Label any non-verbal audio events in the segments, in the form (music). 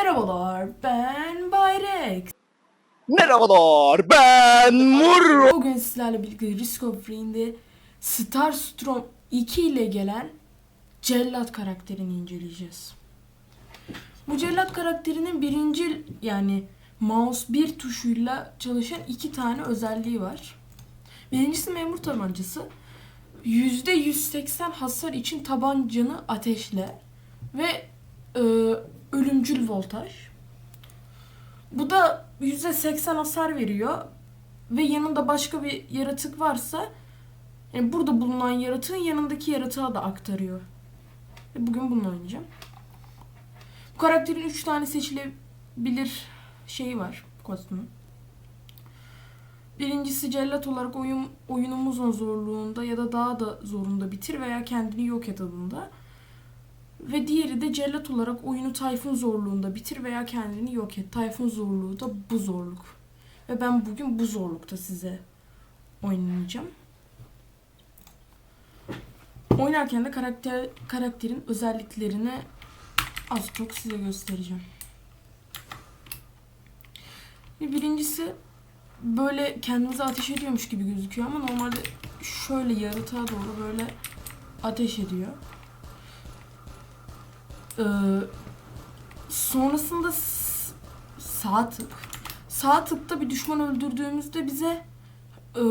Merhabalar, ben Bayrex. Merhabalar ben Murro. Bugün sizlerle birlikte Risk of Rain'de Starstorm 2 ile gelen Cellat karakterini inceleyeceğiz. Bu Cellat karakterinin birinci yani mouse bir tuşuyla çalışan iki tane özelliği var. Birincisi memur tabancası. %180 hasar için tabancanı ateşle ve e, ölümcül voltaj. Bu da %80 hasar veriyor ve yanında başka bir yaratık varsa yani burada bulunan yaratığın yanındaki yaratığa da aktarıyor. Ve bugün bunu oynayacağım. Bu karakterin 3 tane seçilebilir şeyi var kostümü. Birincisi cellat olarak oyun, oyunumuzun zorluğunda ya da daha da zorunda bitir veya kendini yok et adında. Ve diğeri de cellat olarak oyunu Tayfun zorluğunda bitir veya kendini yok et. Tayfun zorluğu da bu zorluk. Ve ben bugün bu zorlukta size oynayacağım. Oynarken de karakter karakterin özelliklerini az çok size göstereceğim. Bir birincisi böyle kendinize ateş ediyormuş gibi gözüküyor ama normalde şöyle yaratığa doğru böyle ateş ediyor. Ee, sonrasında sağ tık. Sağ tıkta bir düşman öldürdüğümüzde bize e,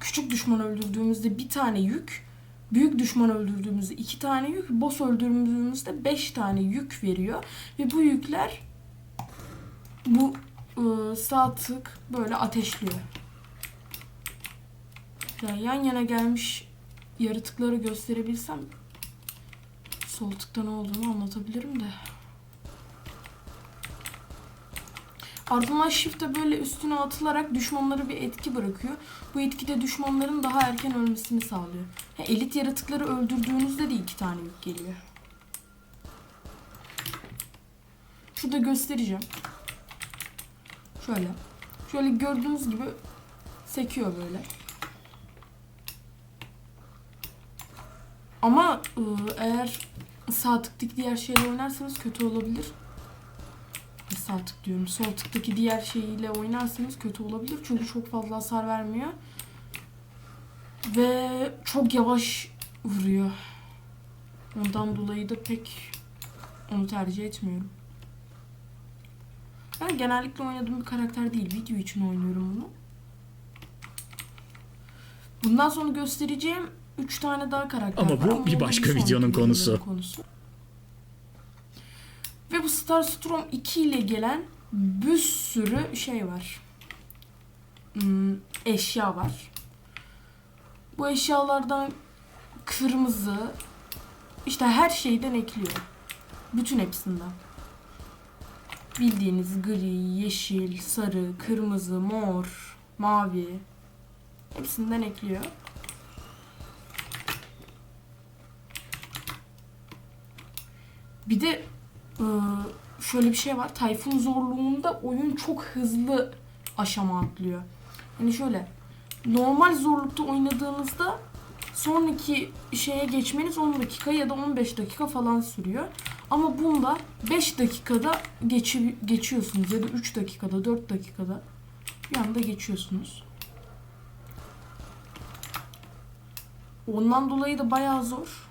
küçük düşman öldürdüğümüzde bir tane yük, büyük düşman öldürdüğümüzde iki tane yük, boss öldürdüğümüzde beş tane yük veriyor. Ve bu yükler bu e, sağ tık böyle ateşliyor. Yani yan yana gelmiş yaratıkları gösterebilsem sol tıkta ne olduğunu anlatabilirim de. Ardından shift'e böyle üstüne atılarak düşmanlara bir etki bırakıyor. Bu etki de düşmanların daha erken ölmesini sağlıyor. Ha, elit yaratıkları öldürdüğünüzde de iki tane yük geliyor. Şurada göstereceğim. Şöyle. Şöyle gördüğünüz gibi sekiyor böyle. Ama ıı, eğer sağ tıktaki diğer şeyle oynarsanız kötü olabilir. Sağ tık diyorum. Sol tıktaki diğer şeyiyle oynarsanız kötü olabilir. Çünkü çok fazla hasar vermiyor. Ve çok yavaş vuruyor. Ondan dolayı da pek onu tercih etmiyorum. Ben genellikle oynadığım bir karakter değil. Video için oynuyorum bunu. Bundan sonra göstereceğim 3 tane daha karakter Ama var. bu bir başka videonun videonun konusu. konusu. Ve bu Starstorm 2 ile gelen bir sürü şey var. Hmm, eşya var. Bu eşyalardan kırmızı işte her şeyden ekliyor. Bütün hepsinden. Bildiğiniz gri, yeşil, sarı, kırmızı, mor, mavi hepsinden ekliyor. Bir de e, şöyle bir şey var. Tayfun zorluğunda oyun çok hızlı aşama atlıyor. Yani şöyle normal zorlukta oynadığınızda sonraki şeye geçmeniz 10 dakika ya da 15 dakika falan sürüyor. Ama bunda 5 dakikada geçi, geçiyorsunuz ya da 3 dakikada 4 dakikada bir anda geçiyorsunuz. Ondan dolayı da bayağı zor.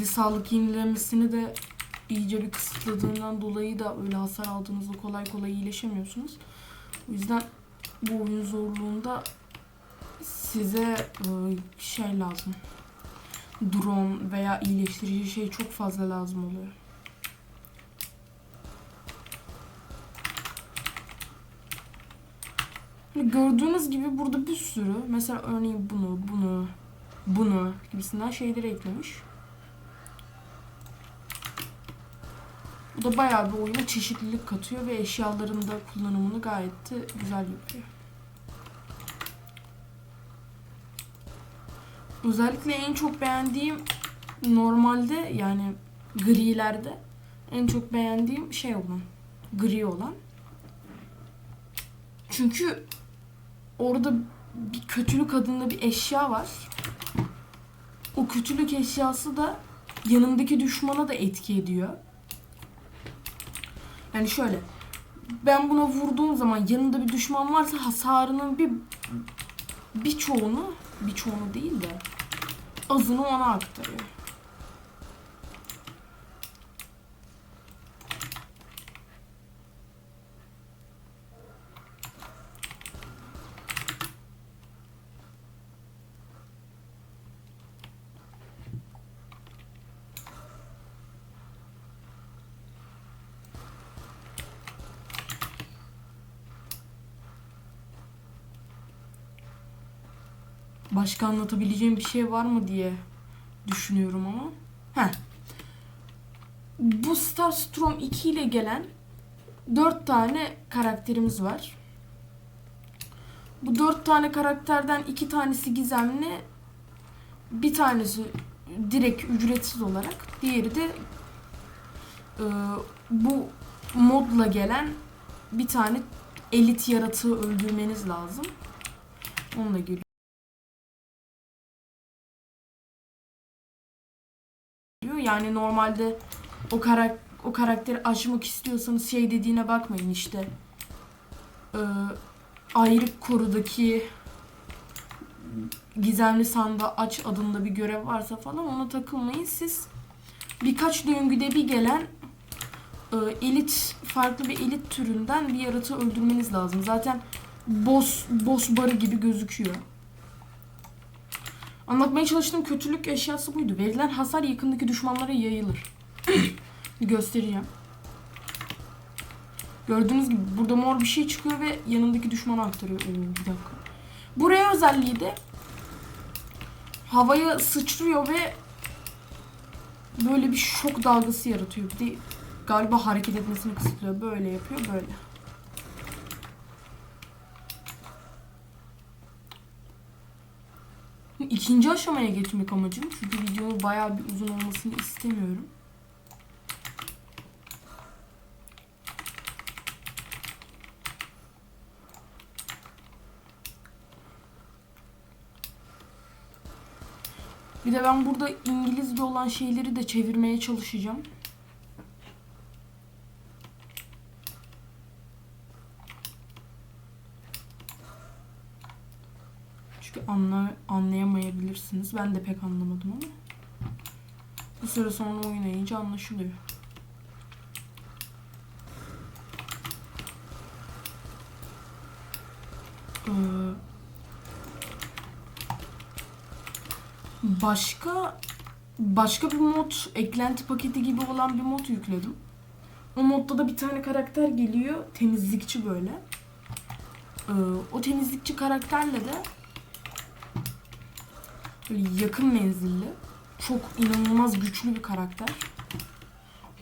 De sağlık yenilemesini de iyice bir kısıtladığından dolayı da öyle hasar aldığınızda kolay kolay iyileşemiyorsunuz. O yüzden bu oyun zorluğunda size e, şey lazım. Drone veya iyileştirici şey çok fazla lazım oluyor. Şimdi Gördüğünüz gibi burada bir sürü mesela örneğin bunu, bunu, bunu gibisinden şeyleri eklemiş. Bu da bayağı bir oyuna çeşitlilik katıyor ve eşyaların da kullanımını gayet de güzel yapıyor. Özellikle en çok beğendiğim normalde yani grilerde en çok beğendiğim şey olan gri olan. Çünkü orada bir kötülük adında bir eşya var. o kötülük eşyası da yanındaki düşmana da etki ediyor. Yani şöyle ben buna vurduğum zaman yanında bir düşman varsa hasarının bir birçoğunu birçoğunu değil de azını ona aktarıyor. Başka anlatabileceğim bir şey var mı diye düşünüyorum ama. Heh. Bu Starstorm 2 ile gelen 4 tane karakterimiz var. Bu 4 tane karakterden 2 tanesi gizemli, bir tanesi direkt ücretsiz olarak, diğeri de e, bu modla gelen bir tane elit yaratığı öldürmeniz lazım. Onunla geliyor. Yani normalde o karak o karakteri açmak istiyorsanız şey dediğine bakmayın işte. Ee, ayrık korudaki gizemli sanda aç adında bir görev varsa falan ona takılmayın. Siz birkaç döngüde bir gelen e, elit farklı bir elit türünden bir yaratığı öldürmeniz lazım. Zaten boss boss barı gibi gözüküyor. Anlatmaya çalıştığım kötülük eşyası buydu. Verilen hasar yakındaki düşmanlara yayılır. göstereceğim. Gördüğünüz gibi burada mor bir şey çıkıyor ve yanındaki düşmana aktarıyor. Bir dakika. Buraya özelliği de havaya sıçrıyor ve böyle bir şok dalgası yaratıyor. Bir de galiba hareket etmesini kısıtlıyor. Böyle yapıyor böyle. İkinci aşamaya geçmek amacım. Çünkü videonun bayağı bir uzun olmasını istemiyorum. Bir de ben burada İngilizce olan şeyleri de çevirmeye çalışacağım. Çünkü anla, anlayamayabilirsiniz. Ben de pek anlamadım ama. Bir süre sonra oynayınca anlaşılıyor. Ee, başka başka bir mod, eklenti paketi gibi olan bir mod yükledim. O modda da bir tane karakter geliyor. Temizlikçi böyle. Ee, o temizlikçi karakterle de Böyle yakın menzilli. Çok inanılmaz güçlü bir karakter.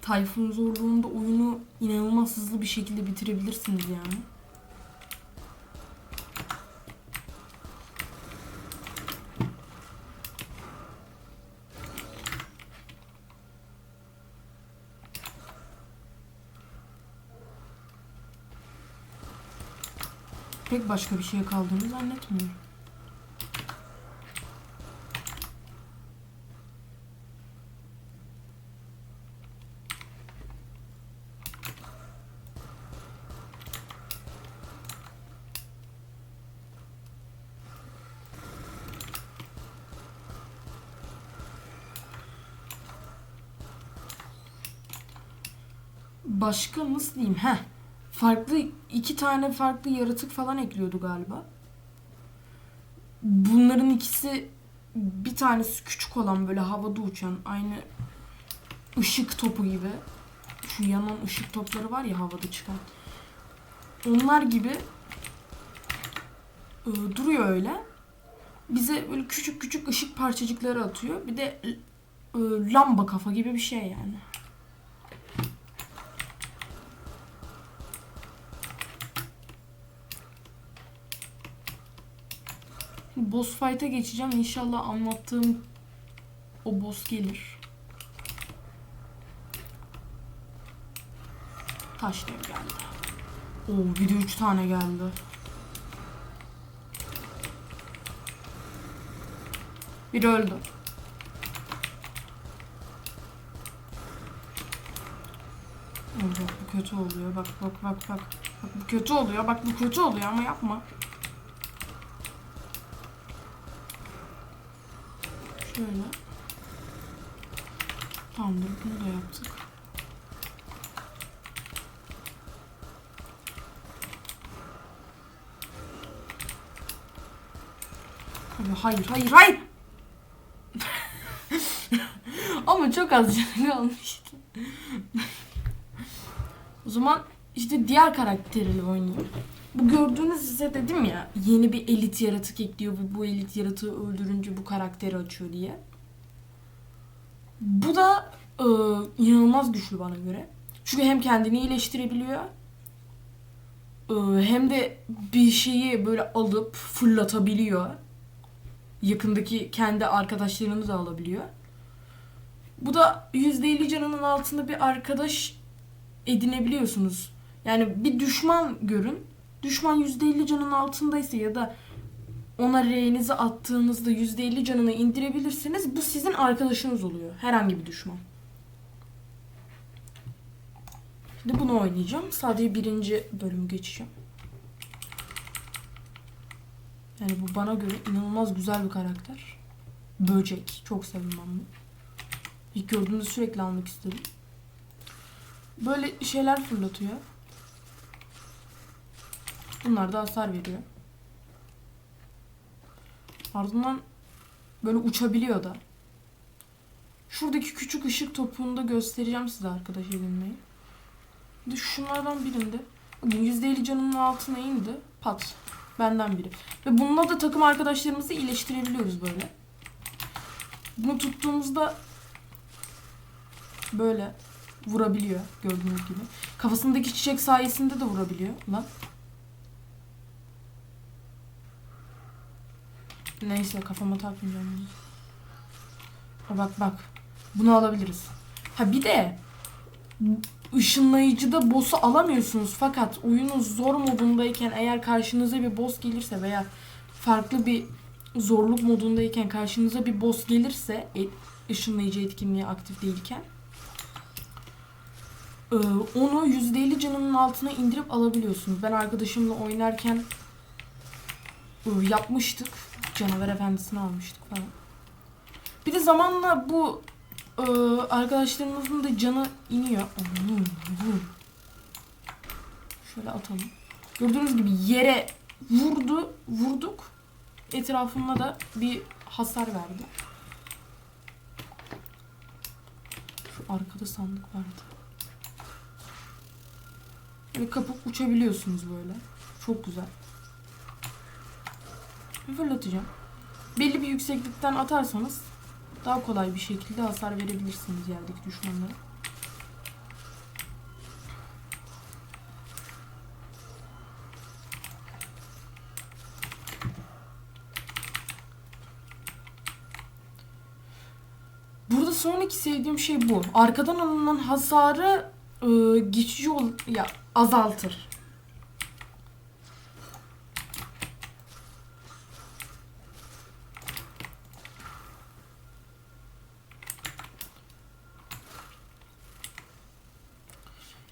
Tayfun zorluğunda oyunu inanılmaz hızlı bir şekilde bitirebilirsiniz yani. Pek başka bir şey kaldığını zannetmiyorum. Başka nasıl diyeyim? Heh. Farklı iki tane farklı yaratık falan ekliyordu galiba. Bunların ikisi bir tanesi küçük olan böyle havada uçan aynı ışık topu gibi. Şu yanan ışık topları var ya havada çıkan. Onlar gibi e, duruyor öyle. Bize böyle küçük küçük ışık parçacıkları atıyor. Bir de e, lamba kafa gibi bir şey yani. Boss fight'a geçeceğim. İnşallah anlattığım o boss gelir. Taş dev geldi. Oo bir de 3 tane geldi. Bir öldü. Olacak bu kötü oluyor. Bak bak bak bak. Bak bu kötü oluyor. Bak bu kötü oluyor ama yapma. Şöyle. Tamamdır bunu da yaptık. Hayır hayır hayır. (laughs) Ama çok az canı kalmıştı. o zaman işte diğer karakteriyle oynuyor. Bu gördüğünüz size dedim ya yeni bir elit yaratık ekliyor ve bu elit yaratığı öldürünce bu karakteri açıyor diye. Bu da e, inanılmaz güçlü bana göre. Çünkü hem kendini iyileştirebiliyor e, hem de bir şeyi böyle alıp fırlatabiliyor. Yakındaki kendi arkadaşlarını da alabiliyor. Bu da %50 canının altında bir arkadaş edinebiliyorsunuz. Yani bir düşman görün. Düşman %50 canın altındaysa ya da ona R'nizi attığınızda %50 canını indirebilirsiniz. Bu sizin arkadaşınız oluyor. Herhangi bir düşman. Şimdi bunu oynayacağım. Sadece birinci bölüm geçeceğim. Yani bu bana göre inanılmaz güzel bir karakter. Böcek. Çok sevdim ben bunu. İlk gördüğümde sürekli almak istedim. Böyle şeyler fırlatıyor. Bunlar da hasar veriyor. Ardından böyle uçabiliyor da. Şuradaki küçük ışık topuğunu da göstereceğim size arkadaş edinmeyi. De şunlardan birinde. Bakın %50 canının altına indi. Pat. Benden biri. Ve bununla da takım arkadaşlarımızı iyileştirebiliyoruz böyle. Bunu tuttuğumuzda böyle vurabiliyor gördüğünüz gibi. Kafasındaki çiçek sayesinde de vurabiliyor. Lan. Neyse kafama takmayacağım bunu. Ha bak bak. Bunu alabiliriz. Ha bir de ışınlayıcıda boss'u alamıyorsunuz fakat oyunun zor modundayken eğer karşınıza bir boss gelirse veya farklı bir zorluk modundayken karşınıza bir boss gelirse e, ışınlayıcı etkinliği aktif değilken e, onu %50 canının altına indirip alabiliyorsunuz. Ben arkadaşımla oynarken e, yapmıştık. Canavar efendisini almıştık falan. Bir de zamanla bu e, arkadaşlarımızın da canı iniyor. Şöyle atalım. Gördüğünüz gibi yere vurdu, vurduk. Etrafında da bir hasar verdi. Şu arkada sandık vardı. Böyle kapıp uçabiliyorsunuz böyle. Çok güzel. Fırlatacağım. Belli bir yükseklikten atarsanız daha kolay bir şekilde hasar verebilirsiniz yerdeki düşmanlara. Burada sonraki sevdiğim şey bu. Arkadan alınan hasarı e, geçici ol ya azaltır.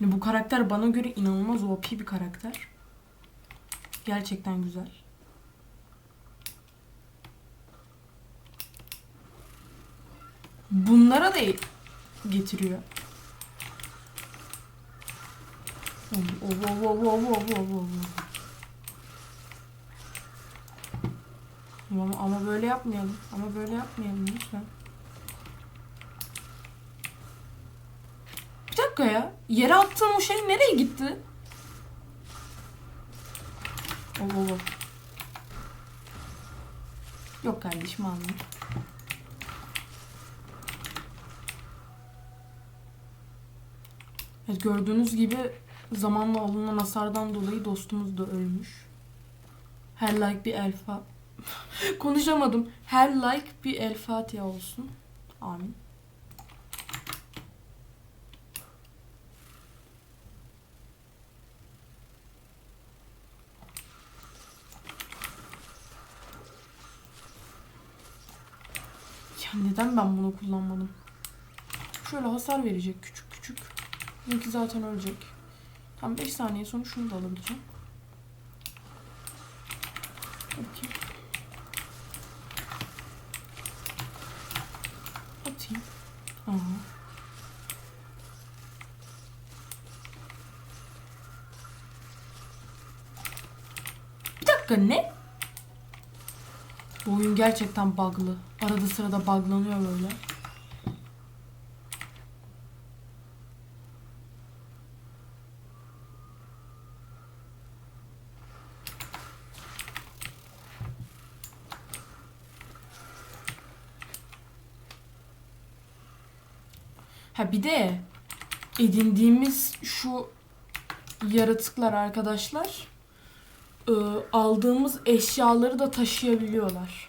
Yani bu karakter bana göre inanılmaz OP bir karakter. Gerçekten güzel. Bunlara da getiriyor. Ama, ama böyle yapmayalım. Ama böyle yapmayalım lütfen. Bir dakika ya. Yere attığım o şey nereye gitti? Oh, oh, oh. Yok kardeşim almıyor. Evet, gördüğünüz gibi zamanla alınan hasardan dolayı dostumuz da ölmüş. Her like bir elfa. (laughs) Konuşamadım. Her like bir el olsun. Amin. Ya neden ben bunu kullanmadım? Şöyle hasar verecek küçük küçük. Çünkü zaten ölecek. Tam 5 saniye sonra şunu da alabileceğim. Bakayım. Atayım. Aha. Bir dakika ne? Bu gerçekten bug'lı. Arada sırada bug'lanıyor böyle. Ha bir de edindiğimiz şu yaratıklar arkadaşlar e, aldığımız eşyaları da taşıyabiliyorlar.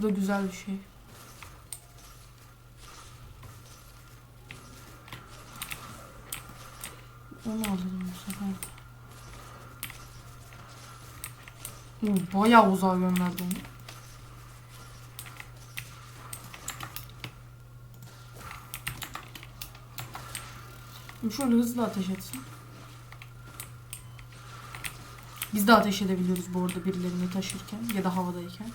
Bu da güzel bir şey. Onu alalım bu sefer. Oo, bayağı uzağa gönderdi onu. Şöyle hızlı ateş etsin. Biz de ateş edebiliyoruz bu arada birilerini taşırken ya da havadayken.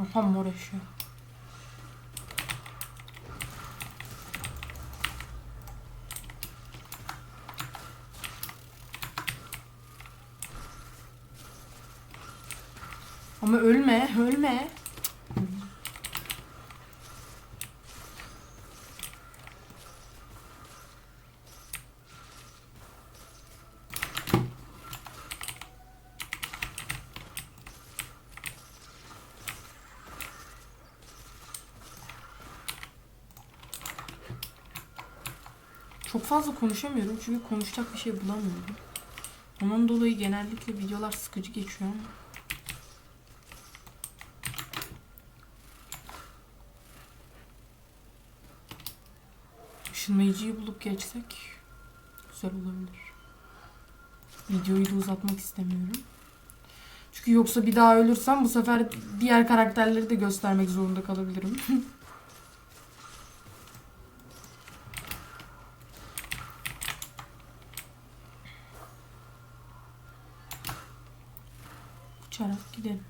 Aha mor eşya. Ama ölme, ölme. Çok fazla konuşamıyorum çünkü konuşacak bir şey bulamıyorum. Ondan dolayı genellikle videolar sıkıcı geçiyor ama. Işınlayıcıyı bulup geçsek güzel olabilir. Videoyu da uzatmak istemiyorum. Çünkü yoksa bir daha ölürsem bu sefer diğer karakterleri de göstermek zorunda kalabilirim. (laughs) Uçarak gidelim.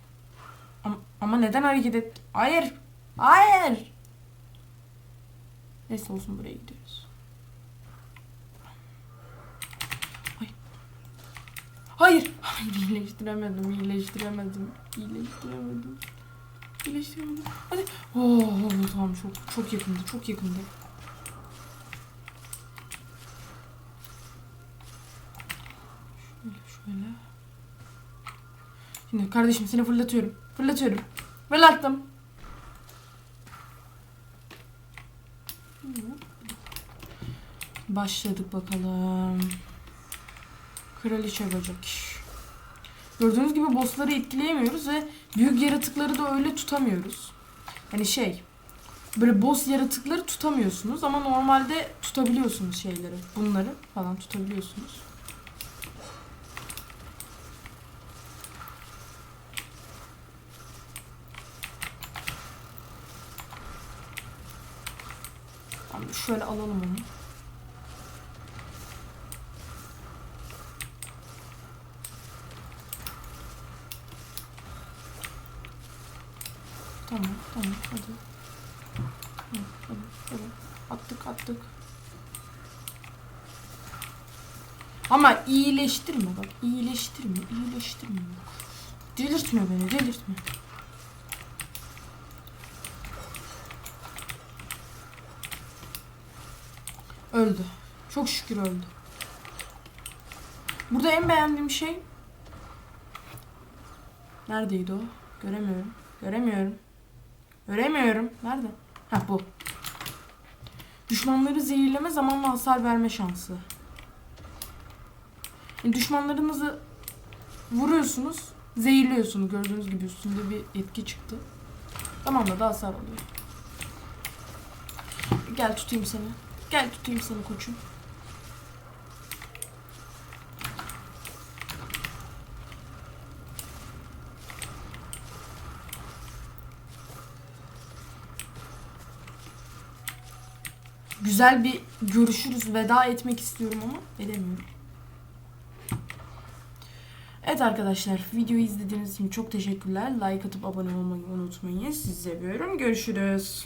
Ama, ama neden hareket et? Hayır. Hayır. Neyse olsun buraya gidiyoruz. Ay. Hayır. Hayır iyileştiremedim. iyileştiremedim. iyileştiremedim. İyileştiremedim. Hadi. Oh, tamam çok çok yakındı. Çok yakındı. Şöyle şöyle. Kardeşim seni fırlatıyorum. Fırlatıyorum. Fırlattım. Başladık bakalım. Kraliçe böcek. Gördüğünüz gibi bossları etkileyemiyoruz ve büyük yaratıkları da öyle tutamıyoruz. Hani şey, böyle boss yaratıkları tutamıyorsunuz ama normalde tutabiliyorsunuz şeyleri. Bunları falan tutabiliyorsunuz. Tamam, şöyle alalım onu. Tamam, tamam, hadi. Hadi, hadi. Attık, attık. Ama iyileştirme bak, iyileştirme, iyileştirme. Delirtme beni, delirtme. Öldü. Çok şükür öldü. Burada en beğendiğim şey... Neredeydi o? Göremiyorum. Göremiyorum. Göremiyorum. Nerede? Ha bu. Düşmanları zehirleme zamanla hasar verme şansı. Yani düşmanlarınızı vuruyorsunuz, zehirliyorsunuz. Gördüğünüz gibi üstünde bir etki çıktı. Zamanla da hasar alıyor. Gel tutayım seni. Gel tutayım sana koçum. Güzel bir görüşürüz veda etmek istiyorum ama edemiyorum. Evet arkadaşlar videoyu izlediğiniz için çok teşekkürler. Like atıp abone olmayı unutmayın. Sizi seviyorum. Görüşürüz.